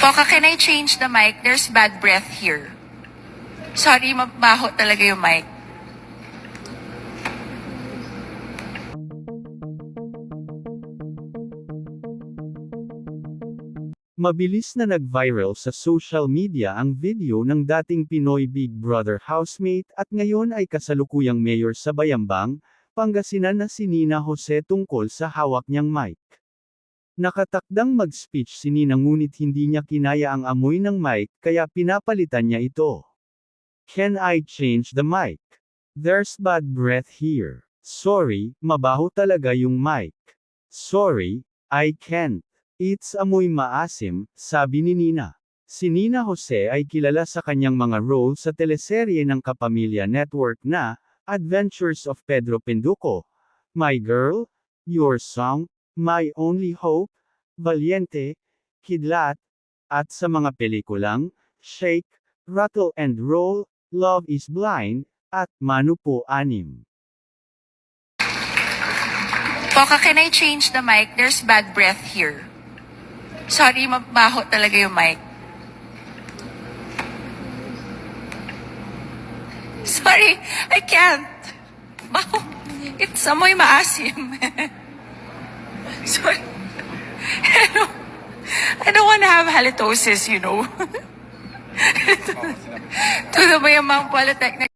Poka, can I change the mic? There's bad breath here. Sorry, mabaho talaga yung mic. Mabilis na nag-viral sa social media ang video ng dating Pinoy Big Brother housemate at ngayon ay kasalukuyang mayor sa Bayambang, Pangasinan na si Nina Jose tungkol sa hawak niyang mic. Nakatakdang mag-speech si Nina ngunit hindi niya kinaya ang amoy ng mic kaya pinapalitan niya ito. Can I change the mic? There's bad breath here. Sorry, mabaho talaga yung mic. Sorry, I can't. It's amoy maasim, sabi ni Nina. Si Nina Jose ay kilala sa kanyang mga role sa teleserye ng Kapamilya Network na, Adventures of Pedro Penduko, My Girl, Your Song, My Only Hope, Valiente, Kidlat, at sa mga pelikulang, Shake, Rattle and Roll, Love is Blind, at Manu po Anim. Poka, can I change the mic? There's bad breath here. Sorry, mabaho talaga yung mic. Sorry, I can't. Baho. It's amoy maasim. Sorry. I don't, I don't want to have halitosis, you know. to the Mayamang Polytechnic